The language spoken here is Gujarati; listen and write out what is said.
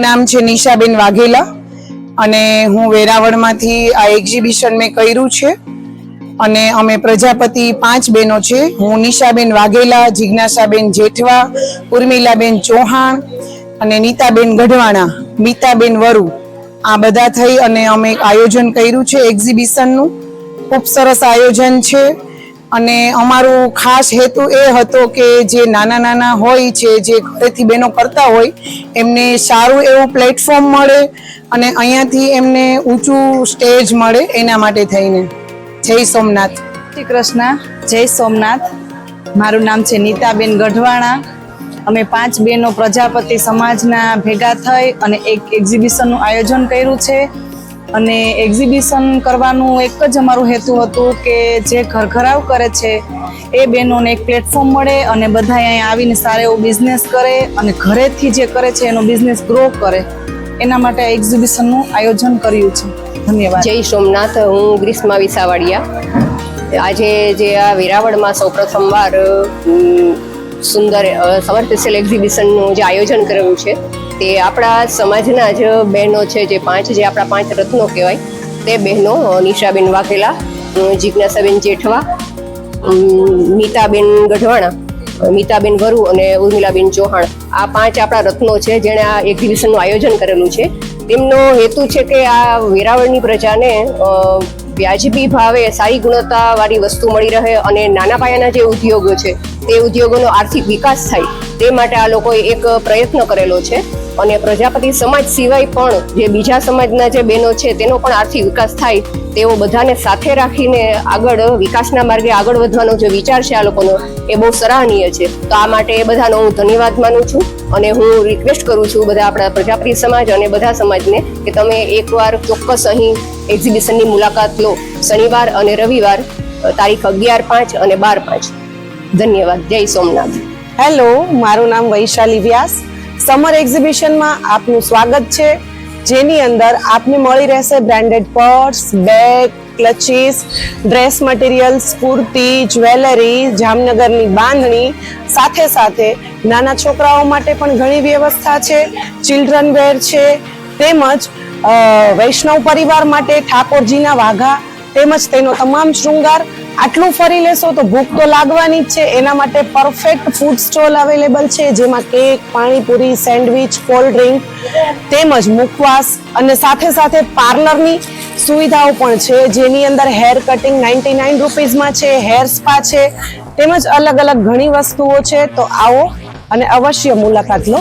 મારું નામ છે નિશાબેન વાઘેલા અને હું વેરાવળમાંથી આ એક્ઝિબિશન મેં કર્યું છે. અને અમે પ્રજાપતિ પાંચ બહેનો છે. હું નિશાબેન વાઘેલા, જિજ્ઞાસાબેન જેઠવા, ઉર્મિલાબેન ચૌહાણ અને નીતાબેન ગઢવાણા, મીતાબેન વરુ. આ બધા થઈ અને અમે આયોજન કર્યું છે એક્ઝિબિશનનું ખૂબ સરસ આયોજન છે. અને અમારું ખાસ હેતુ એ હતો કે જે નાના નાના હોય છે, જે ઘરેથી બહેનો કરતા હોય, એમને સારું એવું પ્લેટફોર્મ મળે અને અહીંયાથી એમને ઊંચું સ્ટેજ મળે એના માટે થઈને. જય સોમનાથ. શ્રી કૃષ્ણ, જય સોમનાથ. મારું નામ છે નીતાબેન ગઢવાણા. અમે પાંચ બહેનો પ્રજાપતિ સમાજના ભેગા થઈ અને એક એક્ઝિબિશનનું આયોજન કર્યું છે. અને એક્ઝિબિશન કરવાનું એક જ અમારું હેતુ હતું કે જે ઘરઘરાવ કરે છે, એ બહેનોને એક પ્લેટફોર્મ મળે અને બધા અહીંયા આવીને સારો એવો બિઝનેસ કરે અને ઘરેથી જે કરે છે, એનો બિઝનેસ ગ્રો કરે. એના માટે આ એક્ઝિબિશનનું આયોજન કર્યું છે. ધન્યવાદ. જય સોમનાથ, હું ગ્રીષ્મા વિસાવાડિયા. આજે જે આ વેરાવળમાં સૌ પ્રથમવાર સુંદર સમર સ્પેશિયલ એક્ઝિબિશનનું જે આયોજન કરેલું છે તે આપણા સમાજના જ બહેનો છે જે પાંચ જે આપણા પાંચ રત્નો કહેવાય તે બહેનો નિશાબેન વાઘેલા જિજ્ઞાસાબેન જેઠવા અમ, મીતાબેન ગઢવાણા મીતાબેન વરુ અને ઉર્મિલાબેન ચૌહાણ. આ પાંચ આપણા રત્નો છે જેણે આ એક્ઝિબિશનનું આયોજન કરેલું છે. તેમનો હેતુ છે કે આ વેરાવળની પ્રજાને વ્યાજબી ભાવે સારી ગુણવત્તાવાળી વસ્તુ મળી રહે અને નાના પાયાના જે ઉદ્યોગો છે તે ઉદ્યોગોનો આર્થિક વિકાસ થાય તે માટે આ લોકોએ એક પ્રયત્ન કરેલો છે. અને પ્રજાપતિ સમાજ સિવાય પણ જે બીજા સમાજના જે બહેનો છે, તેનો પણ આર્થિક વિકાસ થાય, તેઓ બધાને સાથે રાખીને આગળ વિકાસના માર્ગે આગળ વધવાનો જે વિચાર છે આ લોકોનો, એ બહુ સરાહનીય છે. તો આ માટે એ બધાનો હું ધન્યવાદ માનું છું અને હું રિક્વેસ્ટ કરું છું બધા આપણા પ્રજાપતિ સમાજ અને બધા સમાજને કે તમે એકવાર ચોક્કસ અહીં એક્ઝિબિશનની મુલાકાત લો, શનિવાર અને રવિવાર તારીખ અગિયાર પાંચ અને બાર પાંચ. ધન્યવાદ. જય સોમનાથ. હેલો મારું નામ વૈશાલી વ્યાસ. સમર એક્ઝિબિશનમાં આપનું સ્વાગત છે. જેની અંદર આપને મળી રહેશે branded purse, bag, clutches, dress materials, kurti, jewellery, જામનગરની બાંધણી. સાથે સાથે નાના છોકરાઓ માટે પણ ઘણી વ્યવસ્થા છે. ચિલ્ડ્રન વેર છે. તેમજ વૈષ્ણવ પરિવાર માટે ઠાકોરજીના વાઘા તેમજ તેનો તમામ શૃંગાર આટલું ફરી લેશો તો ભૂખ તો લાગવાની જ છે. એના માટે પરફેક્ટ ફૂડ સ્ટોલ અવેલેબલ છે, જેમાં cake, panipuri, sandwich cold drink તેમજ મુખવાસ અને સાથે સાથે પાર્લરની સુવિધાઓ પણ છે. જેની અંદર હેર કટિંગ નાઇન્ટી નાઇન રૂપીઝમાં છે હેર સ્પા છે, તેમજ અલગ અલગ ઘણી વસ્તુઓ છે. તો આવો અને અવશ્ય મુલાકાત લો.